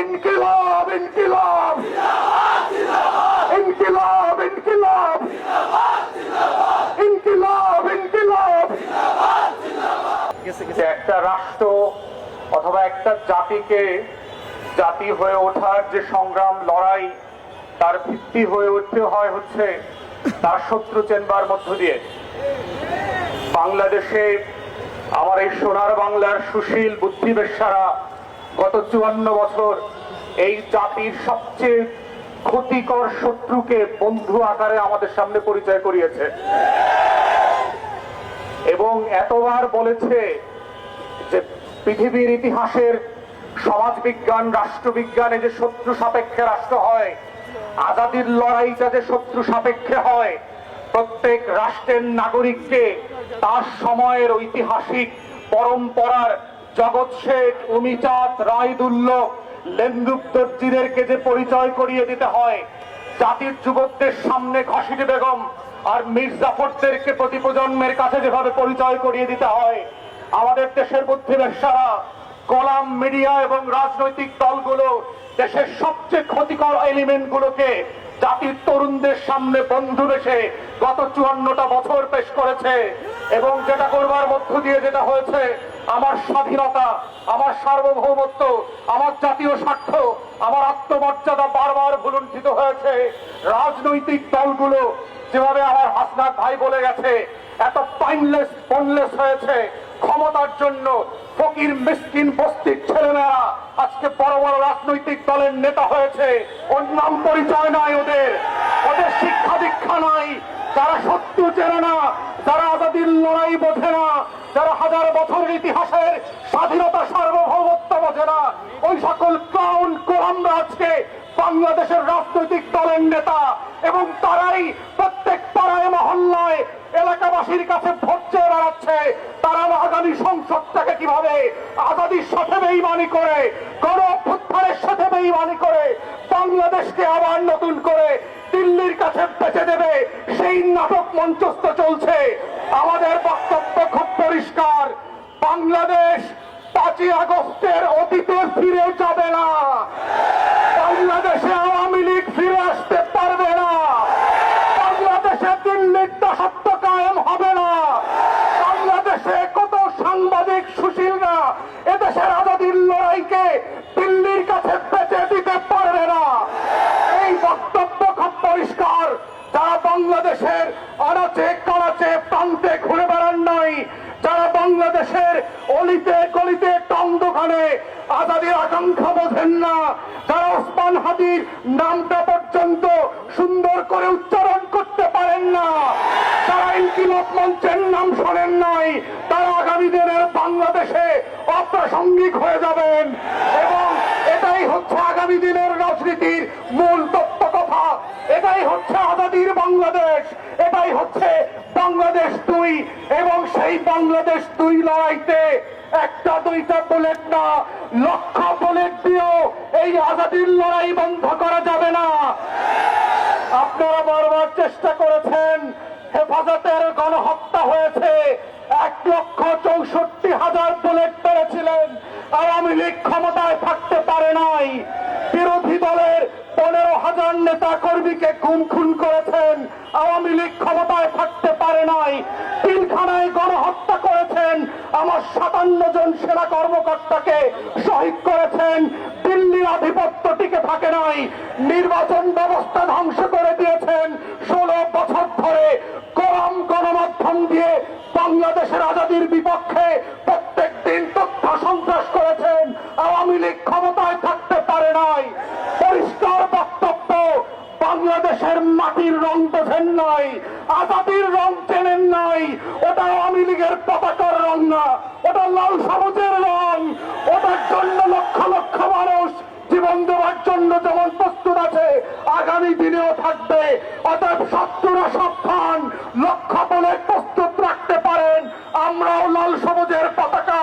ইনকিলাব ইনকিলাব। ইনকিলাব ইনকিলাব। ইনকিলাব ইনকিলাব। যে একটা রাষ্ট্র অথবা একটা জাতিকে জাতি হয়ে ওঠার যে সংগ্রাম, লড়াই, তার ভিত্তি হয়ে উঠতে হয় হচ্ছে তার শত্রু চেনবার মধ্য দিয়ে। বাংলাদেশে আমার এই সোনার বাংলার সুশীল বুদ্ধিবেশারা গত চুয়ান্ন বছর এই জাতির সবচেয়ে ক্ষতিকর শত্রুকে বন্ধু আকারে আমাদের সামনে পরিচয় করিয়েছে। এবং এতবার বলেছে যে পৃথিবীর ইতিহাসের সমাজবিজ্ঞান, রাষ্ট্রবিজ্ঞানে যে শত্রু সাপেক্ষে রাষ্ট্র হয়, আজাদির লড়াইটা যে শত্রু সাপেক্ষে হয়, প্রত্যেক রাষ্ট্রের নাগরিককে তার সময়ের ঐতিহাসিক পরম্পরার জগৎ শেঠ অমিচাঁদ রায়দুল্ল দর্জিদেরকে যে পরিচয় করিয়ে দিতে হয়, জাতির যুবকদের সামনে ঘসিটি বেগম আর মীর জাফরদেরকে প্রতি প্রজন্মের কাছে যেভাবে পরিচয় করিয়ে দিতে হয়, আমাদের দেশের বুদ্ধিবেশারা কলাম মিডিয়া এবং রাজনৈতিক দলগুলো দেশের সবচেয়ে ক্ষতিকর এলিমেন্ট গুলোকে জাতির তরুণদের সামনে বন্ধু বেশে গত চুয়ান্নটা বছর পেশ করেছে এবং যেটা করবার মধ্য দিয়ে যেটা হয়েছে আমার স্বাধীনতা, আমার সার্বভৌমত্ব, আমার জাতীয় স্বার্থ, আমার আত্মমর্যাদা বারবার ভুলুণ্ঠিত হয়েছে। রাজনৈতিক দলগুলো যেভাবে আমার হাসনাত ভাই বলে গেছে, এত পাইনলেস পনলেস হয়েছে। ক্ষমতার জন্য ফকির, মিসকিন, বস্তির ছেলেমেয়েরা আজকে বড় বড় রাজনৈতিক দলের নেতা হয়েছে। ওর নাম পরিচয় নাই ওদের ওদের শিক্ষা দীক্ষা নাই। যারা সত্য চেনে না, যারা আজাদির লড়াই বোঝে না, যারা হাজার বছরের ইতিহাসের স্বাধীনতা সার্বভৌমত্ব বোঝে না, ওই সকল ক্লাউন কোলামরা আজকে বাংলাদেশের রাজনৈতিক দলের নেতা এবং তারাই প্রত্যেক পাড়ায়, মহল্লায়, এলাকাবাসীর কাছে ভোট চেয়ে বেড়াচ্ছে। তারা আগামী সংসদটাকে কীভাবে আজাদির সাথে বেইমানি করে, গণ অভ্যুত্থানের সাথে বেইমানি করে, বাংলাদেশকে আবার নতুন করে দিল্লির কাছে বেঁচে দেবে সেই নাটক মঞ্চস্থ চলছে। আমাদের বক্তব্য খুব পরিষ্কার। বাংলাদেশ পাঁচই আগস্টের অতীতে ফিরে যাবে না। বাংলাদেশে আওয়ামী লীগ ফিরে আসতে পারবে না বাংলাদেশে দিল্লির দাসত্ব কায়েম হবে না বাংলাদেশে কত সাংবাদিক সুশীলরা এদেশের আজাদির লড়াইকে দিল্লির কাছে বেঁচে দিতে পারবে না এই বক্তব্য খুব পরিষ্কার যারা বাংলাদেশের আনাচে কানাচে প্রান্তে ঘুরে বেড়ান নাই যারা বাংলাদেশের অলিতে গলিতে টং দোকানে আজাদির আকাঙ্ক্ষা বোঝেন না। যারা ওসমান হাদির নামটা পর্যন্ত সুন্দর করে উচ্চারণ করতে পারেন না। তারা ইনকিলাব মঞ্চের নাম শোনেন নাই। তারা আগামী দিনের বাংলাদেশে অপ্রাসঙ্গিক হয়ে যাবেন। এবং এটাই হচ্ছে আগামী দিনের রাজনীতির মূল তত্ত্ব কথা। এটাই হচ্ছে আজাদির বাংলাদেশ। এটাই হচ্ছে বাংলাদেশ দুই এবং সেই বাংলাদেশ দুই লড়াইতে একটা দুইটা বুলেট না, লক্ষ বুলেট দিয়েও এই আজাদির লড়াই বন্ধ করা যাবে না। আপনারা বারবার চেষ্টা করেছেন, হেফাজতের গণহত্যা হয়েছে। এক লক্ষ চৌষট্টি হাজার বুলেট পেরেছিলেন, আওয়ামী লীগ ক্ষমতায় থাকতে পারে নাই। হাজার নেতা কর্মীকে গুম খুন করেছেন, আওয়ামী লীগ ক্ষমতায় থাকতে পারে নাই তিনখানায় গণহত্যা করেছেন, আমার সাতান্ন জন সেনা কর্মকর্তাকে শহীদ করেছেন, দিল্লির আধিপত্য টিকে থাকে নাই, নির্বাচন ব্যবস্থা ধ্বংস করে দিয়েছেন, ষোলো বছর ধরে গরম গণমাধ্যম দিয়ে বাংলাদেশের আজাদির বিপক্ষে মাটির রং বোঝেন নাই আজাদির রং চেনেন নাই ওটা আওয়ামী লীগের পতাকার রং না, ওটা লাল সবুজের রং, ওটার জন্য লক্ষ লক্ষ মানুষ জীবন দেওয়ার জন্য যেমন প্রস্তুত আছে, আগামী দিনেও থাকবে, অতএব শত্রুরা সাবধান লক্ষ্য বলে প্রস্তুত রাখতে পারেন, আমরাও লাল সবুজের পতাকা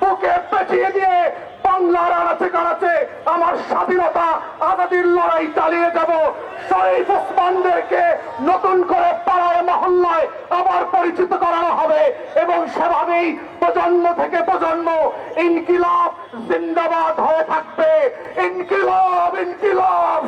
বুকে পেঁচিয়ে দিয়ে বাংলার আনাচে কানাচে আমার স্বাধীনতা আজাদির লড়াই চালিয়ে যাব। শরীফ ওসমানদেরকে নতুন করে পাড়ায় মহল্লায় আবার পরিচিত করানো হবে এবং সেভাবেই প্রজন্ম থেকে প্রজন্ম ইনকিলাব জিন্দাবাদ হয়ে থাকবে। ইনকিলাব ইনকিলাব!